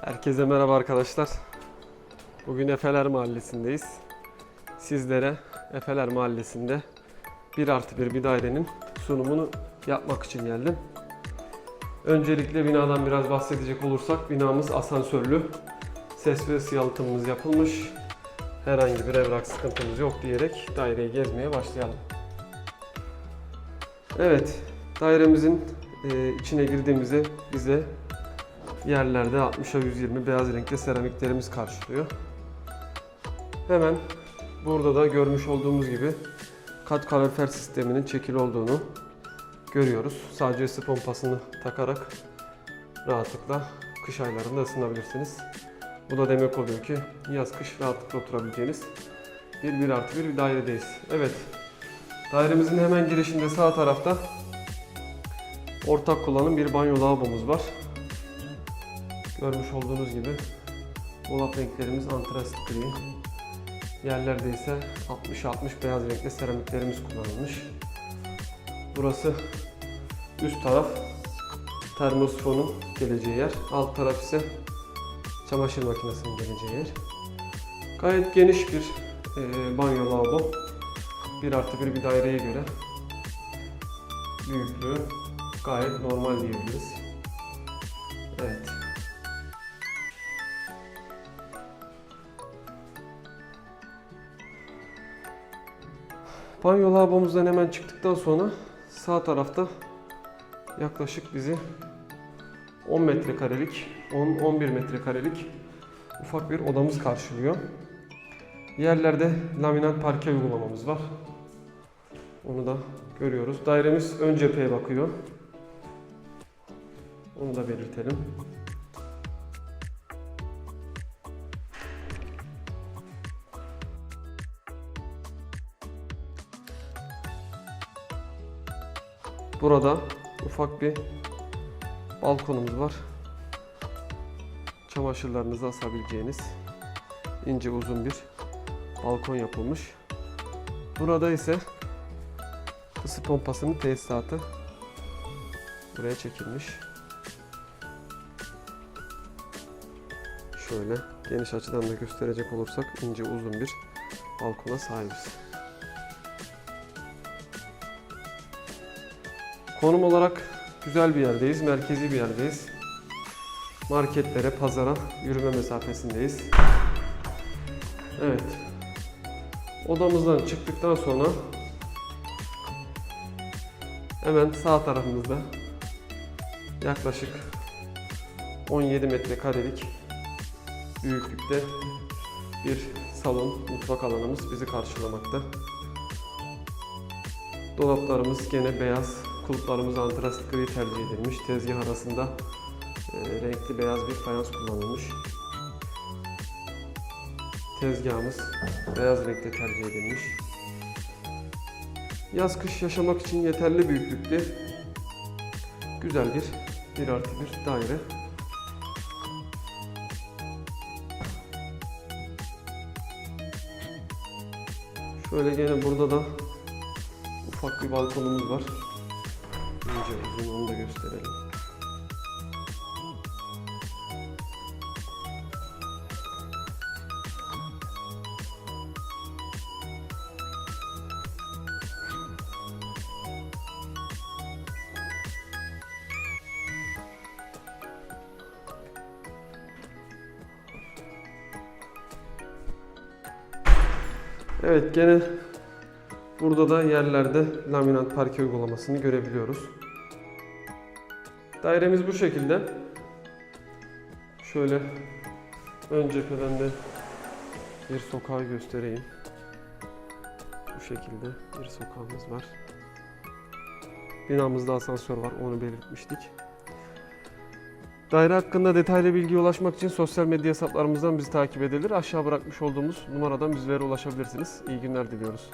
Herkese merhaba arkadaşlar. Bugün Efeler Mahallesi'ndeyiz. Sizlere Efeler Mahallesi'nde 1 artı 1 bir dairenin sunumunu yapmak için geldim. Öncelikle binadan biraz bahsedecek olursak binamız asansörlü. Ses ve ısı yalıtımımız yapılmış. Herhangi bir evrak sıkıntımız yok diyerek daireyi gezmeye başlayalım. Evet, dairemizin e, içine girdiğimizde bize yerlerde 60'a 120 beyaz renkte seramiklerimiz karşılıyor. Hemen burada da görmüş olduğumuz gibi kat kalorifer sisteminin çekili olduğunu görüyoruz. Sadece ısı pompasını takarak rahatlıkla kış aylarında ısınabilirsiniz. Bu da demek oluyor ki yaz kış rahatlıkla oturabileceğiniz bir 1 artı 1 bir dairedeyiz. Evet, dairemizin hemen girişinde sağ tarafta ortak kullanım bir banyo lavabomuz var. Görmüş olduğunuz gibi dolap renklerimiz antrasit gri. Yerlerde ise 60-60 beyaz renkli seramiklerimiz kullanılmış. Burası üst taraf termosifonun geleceği yer. Alt taraf ise çamaşır makinesinin geleceği yer. Gayet geniş bir e, banyo lavabo. 1 artı 1 bir daireye göre büyüklüğü gayet normal diyebiliriz. Evet. Banyo lavabomuzdan hemen çıktıktan sonra sağ tarafta yaklaşık bizi 10 metrekarelik, 10-11 metrekarelik ufak bir odamız karşılıyor. Yerlerde laminat parke uygulamamız var. Onu da görüyoruz. Dairemiz ön cepheye bakıyor. Onu da belirtelim. Burada ufak bir balkonumuz var. Çamaşırlarınızı asabileceğiniz ince uzun bir balkon yapılmış. Burada ise ısı pompasının tesisatı buraya çekilmiş. Şöyle geniş açıdan da gösterecek olursak ince uzun bir balkona sahibiz. Konum olarak güzel bir yerdeyiz, merkezi bir yerdeyiz. Marketlere, pazara yürüme mesafesindeyiz. Evet. Odamızdan çıktıktan sonra hemen sağ tarafımızda yaklaşık 17 metrekarelik büyüklükte bir salon, mutfak alanımız bizi karşılamakta. Dolaplarımız gene beyaz, kulplarımız antrasit gri tercih edilmiş. Tezgah arasında e, renkli beyaz bir fayans kullanılmış. Tezgahımız beyaz renkte tercih edilmiş. Yaz kış yaşamak için yeterli büyüklükte güzel bir 1 artı 1 daire. Şöyle gene burada da ufak bir balkonumuz var. İnce uzun onu da gösterelim. Evet gene burada da yerlerde laminat parke uygulamasını görebiliyoruz. Dairemiz bu şekilde. Şöyle ön cepheden de bir sokağı göstereyim. Bu şekilde bir sokağımız var. Binamızda asansör var onu belirtmiştik. Daire hakkında detaylı bilgiye ulaşmak için sosyal medya hesaplarımızdan bizi takip edilir. Aşağı bırakmış olduğumuz numaradan bizlere ulaşabilirsiniz. İyi günler diliyoruz.